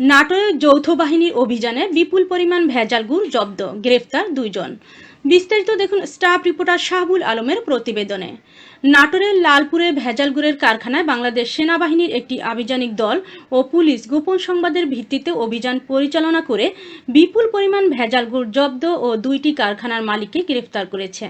নাটোরের যৌথ বাহিনীর অভিযানে বিপুল পরিমাণ ভেজাল গুড় জব্দ, গ্রেফতার দুইজন। বিস্তারিত দেখুন স্টাফ রিপোর্টার শাহবুল আলমের প্রতিবেদনে। নাটোরের লালপুরে ভেজাল গুড়ের কারখানায় বাংলাদেশ সেনাবাহিনীর একটি আভিযানিক দল ও পুলিশ গোপন সংবাদের ভিত্তিতে অভিযান পরিচালনা করে বিপুল পরিমাণ ভেজাল গুড় জব্দ ও দুইটি কারখানার মালিককে গ্রেফতার করেছে।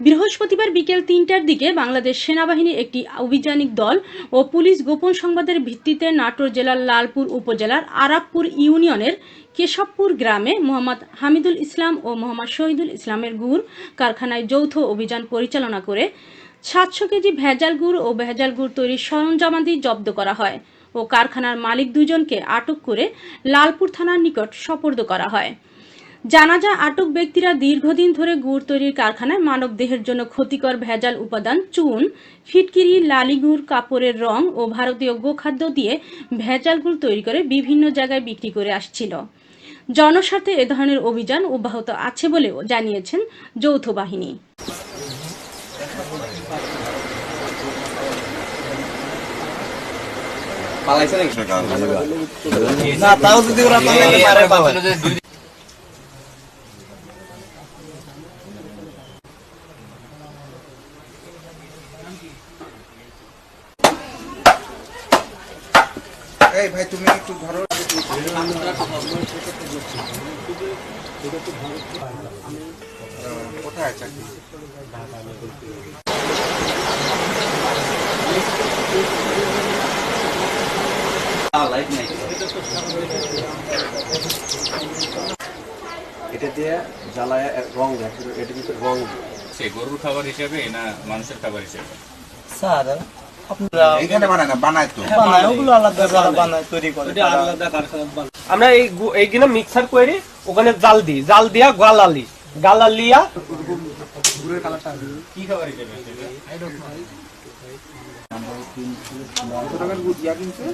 বৃহস্পতিবার বিকেল তিনটার দিকে বাংলাদেশ সেনাবাহিনীর একটি অভিযানিক দল ও পুলিশ গোপন সংবাদের ভিত্তিতে নাটোর জেলার লালপুর উপজেলার আরাবপুর ইউনিয়নের কেশবপুর গ্রামে মোহাম্মদ হামিদুল ইসলাম ও মোহাম্মদ শহীদুল ইসলামের গুড় কারখানায় যৌথ অভিযান পরিচালনা করে সাতশো কেজি ভেজাল গুড় ও ভেজাল গুড় তৈরির সরঞ্জামাদি জব্দ করা হয় ও কারখানার মালিক দুজনকে আটক করে লালপুর থানার নিকট সোপর্দ করা হয়। জানা যায় আটক ব্যক্তিরা দীর্ঘদিন ধরে গুড় তৈরির কারখানায় মানব দেহের জন্য ক্ষতিকর ভেজাল উপাদান চুন ফিটকিরি লালি গুড় কাপড়ের রং ও ভারতীয় গোখাদ্য দিয়ে ভেজাল গুড় তৈরি করে বিভিন্ন জায়গায় বিক্রি করে আসছিল। জনস্বার্থে এ ধরনের অভিযান অব্যাহত আছে বলেও জানিয়েছেন যৌথ বাহিনী। না তাও যদি ওরা পারে এই ভাই তুমি একটু ধরো। কোথায় এটা দিয়ে জ্বালায় রং দেয় এটা ভিতরে রং গরুর খাবার হিসেবে না মানুষের খাবার হিসেবে? স্যার আপনারা এখানে বানায় না বানায় তো। বানায় ওগুলো আলাদা যারা বানায়। তৈরি করে তারা- আমরা এই এইখানে মিক্সার করে ওখানে জাল দিই জাল দিয়া গালালি। গালালিয়া কি খাবার হিসেবে কত টাকার গুড় কিনছে